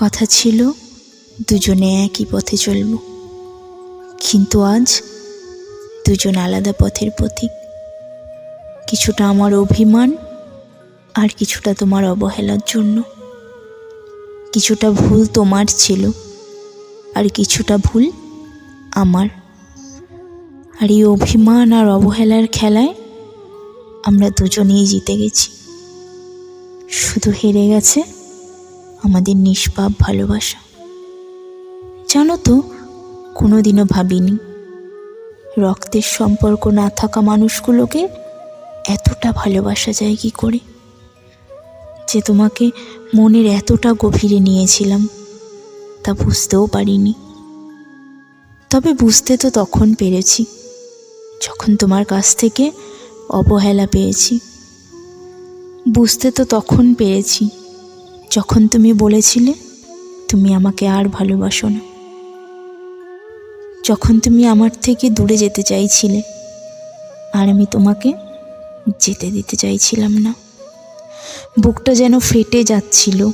কথা ছিল, দুজনে একই পথে চলব। কিন্তু আজ দুজন আলাদা পথের পথিক কিছুটা আমার অভিমান আর কিছুটা তোমার অবহেলার জন্য। কিছুটা ভুল তোমার ছিল আর কিছুটা ভুল আমার। আর এই অভিমান আর অবহেলার খেলায় আমরা দুজনেই জিতে গেছি। শুধু হেরে গেছে আমাদের নিষ্পাপ ভালোবাসা। জানো তো, কোনোদিনও ভাবিনি, রক্তের সম্পর্ক না থাকা মানুষগুলোকে এতটা ভালোবাসা যায় কি করে? যে তোমাকে মনের এতটা গভীরে নিয়েছিলাম, তা বুঝতেও পারিনি। তবে বুঝতে তো তখন পেরেছি, যখন তোমার কাছ থেকে অবহেলা পেয়েছি। বুঝতে তো তখন পেরেছি। যখন তুমি বলেছিলে, তুমি আমাকে আর ভালোবাসো না। যখন তুমি আমার থেকে দূরে যেতে চাইছিলে, আর আমি তোমাকে যেতে দিতে চাইছিলাম না। বুকটা যেন ফেটে যাচ্ছিল,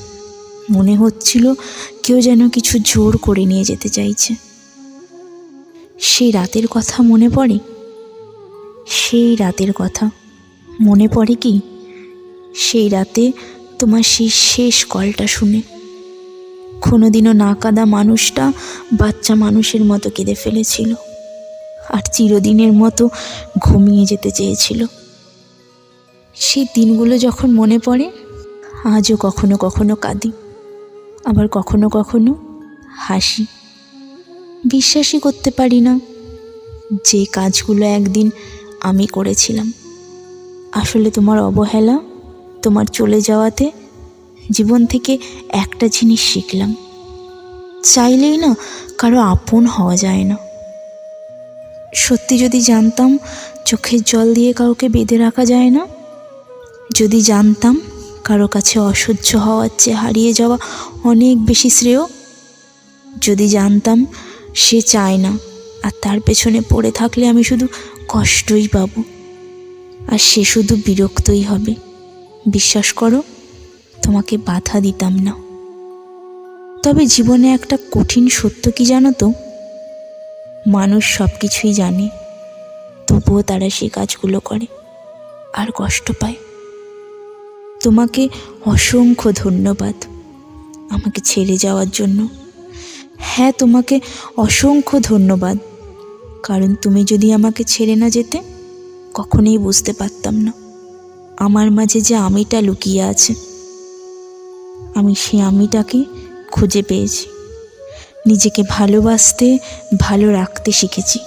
মনে হচ্ছিল কেউ যেন কিছু জোর করে নিয়ে যেতে চাইছে। সেই রাতের কথা মনে পড়ে? সেই রাতের কথা মনে পড়ে কি? সেই রাতে তোমার সেই শেষ কলটা শুনে। কোনোদিনও না কাঁদা মানুষটা বাচ্চা মানুষের মতো কেঁদে ফেলেছিল আর চিরদিনের মতো ঘুমিয়ে যেতে চেয়েছিল। সেই দিনগুলো যখন মনে পড়ে, আজও কখনো কখনো কাঁদি, আবার কখনো কখনো হাসি। বিশ্বাসই করতে পারি না যে কাজগুলো একদিন আমি করেছিলাম। আসলে তোমার অবহেলা তোমার চলে যাওয়াতে জীবন থেকে একটা জিনিস শিখলাম। চাইলেই না কারও আপন হওয়া যায় না। সত্যি যদি জানতাম চোখের জল দিয়ে কাউকে বেঁধে রাখা যায় না, যদি জানতাম কারও কাছে অসহ্য হওয়ার চেয়ে হারিয়ে যাওয়া অনেক বেশি শ্রেয়, যদি জানতাম সে চায় না আর তার পেছনে পড়ে থাকলে আমি শুধু কষ্টই পাবো, আর সে শুধু বিরক্তই হবে। বিশ্বাস করো, তোমাকে বাধা দিতাম না। তবে জীবনে একটা কঠিন সত্য কি জানো তো? মানুষ সব কিছুই জানে, তবুও তারা সেই কাজগুলো করে, আর কষ্ট পায়। তোমাকে অসংখ্য ধন্যবাদ আমাকে ছেড়ে যাওয়ার জন্য। হ্যাঁ তোমাকে অসংখ্য ধন্যবাদ, কারণ তুমি যদি আমাকে ছেড়ে না যেতে, কখনোই বুঝতে পারতাম না। আমার মাঝে যে আমিটা লুকিয়ে আছে। আমি সেই আমিটাকে খুঁজে পেয়েছি। নিজেকে ভালোবাসতে, ভালো রাখতে শিখেছি।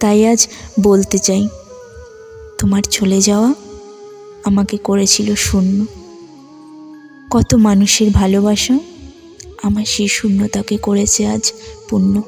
তাই আজ বলতে চাই, তোমার চলে যাওয়া আমাকে করেছিল শূন্য। কত মানুষের ভালোবাসা আমার সেই শূন্যতাকে করেছে আজ পূর্ণ